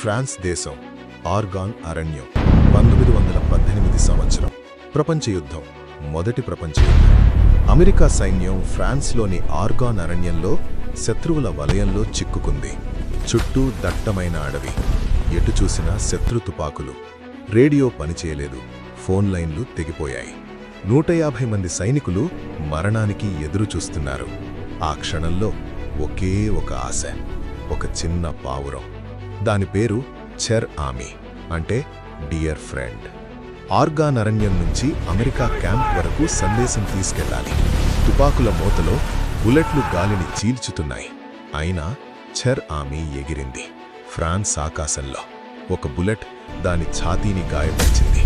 France దేశం organ అరణ్యం పంతొమ్మిది వందల పద్దెనిమిది సంవత్సరం ప్రపంచ యుద్ధం మొదటి ప్రపంచ యుద్ధం. అమెరికా సైన్యం ఫ్రాన్స్లోని ఆర్గాన్ అరణ్యంలో శత్రువుల వలయంలో చిక్కుకుంది. చుట్టూ దట్టమైన అడవి ఎటు చూసినా శత్రు తుపాకులు. రేడియో పనిచేయలేదు ఫోన్ లైన్లు తెగిపోయాయి. నూట యాభై మంది సైనికులు మరణానికి ఎదురు చూస్తున్నారు. ఆ క్షణంలో ఒకే ఒక ఆశ ఒక చిన్న పావురం. దాని పేరు చెర్ ఆమీ అంటే డియర్ ఫ్రెండ్. ఆర్గాన్ అరణ్యం నుంచి అమెరికా క్యాంప్ వరకు సందేశం తీసుకెళ్ళాలి. తుపాకుల మూతలో బుల్లెట్లు గాలిని చీల్చుతున్నాయి. అయినా చెర్ ఆమీ ఎగిరింది. ఫ్రాన్స్ ఆకాశంలో ఒక బుల్లెట్ దాని ఛాతీని గాయపరిచింది.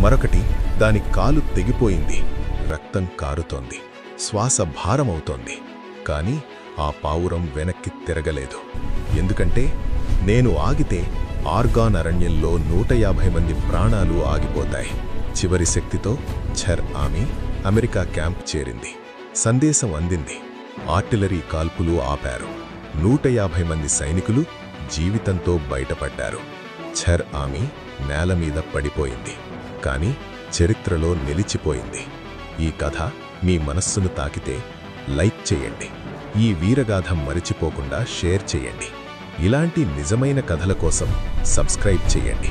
మరొకటి దాని కాలు తెగిపోయింది. రక్తం కారుతోంది. శ్వాస భారమవుతోంది. కానీ ఆ పావురం వెనక్కి తిరగలేదు. ఎందుకంటే నేను ఆగితే ఆర్గాన్ అరణ్యంలో నూట యాభై మంది ప్రాణాలు ఆగిపోతాయి. చివరి శక్తితో ఛర్ ఆమె అమెరికా క్యాంప్ చేరింది. సందేశం అందింది. ఆర్టిలరీ కాల్పులు ఆపారు. నూట యాభై మంది సైనికులు జీవితంతో బయటపడ్డారు. ఛర్ ఆమె నేల మీద పడిపోయింది. కానీ చరిత్రలో నిలిచిపోయింది. ఈ కథ మీ మనస్సును తాకితే లైక్ చేయండి. ఈ వీరగాథ మరిచిపోకుండా షేర్ చేయండి. ఇలాంటి నిజమైన కథల కోసం సబ్స్క్రైబ్ చేయండి.